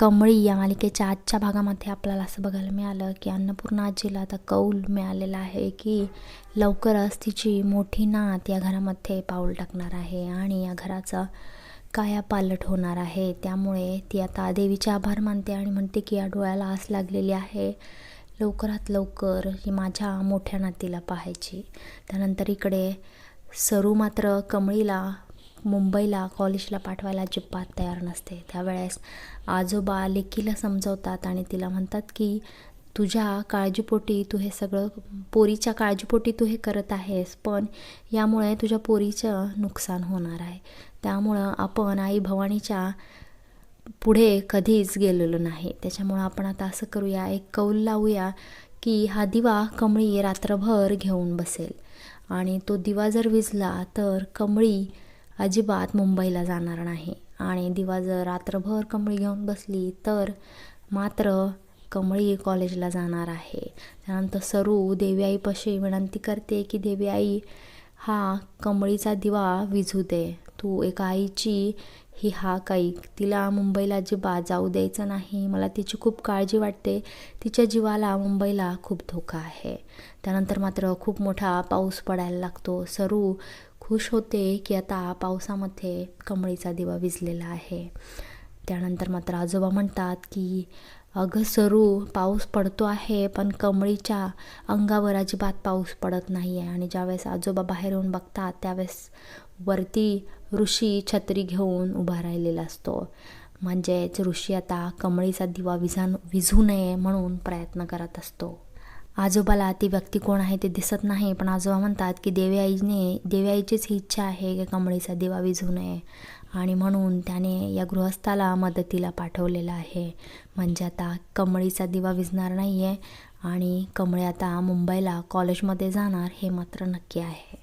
कमळी या मालिकेच्या आजच्या भागामध्ये आपल्याला असं बघायला मिळालं की अन्नपूर्णा आजीला आता कौल मिळालेला आहे की लवकरच तिची मोठी नात या घरामध्ये पाऊल टाकणार आहे आणि या घराचा कायापालट होणार आहे. त्यामुळे ती आता देवीचे आभार मानते आणि म्हणते की या डोळ्याला आस लागलेली आहे. लवकरात लवकर ही माझ्या मोठ्या नातीला पाहायची. त्यानंतर इकडे सरू मात्र कमळीला मुंबईला कॉलेजला पाठवायला अजिबात तयार नसते. त्यावेळेस आजोबा लेकीला समजवतात आणि तिला म्हणतात की तुझ्या काळजीपोटी तू हे सगळं पोरीच्या काळजीपोटी तू हे करत आहेस पण यामुळे तुझ्या पोरीचं नुकसान होणार आहे. त्यामुळं आपण आई भवानीच्या पुढे कधीच गेलेलो नाही. त्याच्यामुळं आपण आता असं करूया एक कौल लावूया की हा दिवा कमळी रात्रभर घेऊन बसेल. आणि तो दिवा जर विजला तर कमळी अजिबात मुंबईला जाणार नाही. आणि दिवा जर रात्रभर कमळी घेऊन बसली तर मात्र कमळी कॉलेजला जाणार आहे. त्यानंतर सरू देवी आईपाशी विनंती करते की देवी आई हा कमळीचा दिवा विझू दे. तू एका आईची ही हा काही तिला मुंबईला अजिबात जाऊ द्यायचं नाही. मला तिची खूप काळजी वाटते. तिच्या जीवाला मुंबईला खूप धोका आहे. त्यानंतर मात्र खूप मोठा पाऊस पडायला लागतो. सरू खुश होते की आता पावसामध्ये कमळीचा दिवा विजलेला आहे. त्यानंतर मात्र आजोबा म्हणतात की अगं सरू पाऊस पडतो आहे पण कमळीच्या अंगावर अजिबात पाऊस पडत नाही आहे आणि ज्यावेळेस आजोबा बाहेर येऊन बघतात त्यावेळेस वरती ऋषी छत्री घेऊन उभा राहिलेला असतो. म्हणजेच ऋषी आता कमळीचा दिवा विजान विझू नये म्हणून प्रयत्न करत असतो. आजोबाला ती व्यक्ती कोण आहे ते दिसत नाही पण आजोबा म्हणतात की देवी आईने देवी आईचीच ही इच्छा आहे की कमळीचा दिवा विझू नये. आणि म्हणून त्याने या गृहस्थाला मदतीला पाठवलेलं आहे. म्हणजे आता कमळीचा दिवा विझणार नाही आहे आणि कमळे आता मुंबईला कॉलेजमध्ये जाणार हे मात्र नक्की आहे.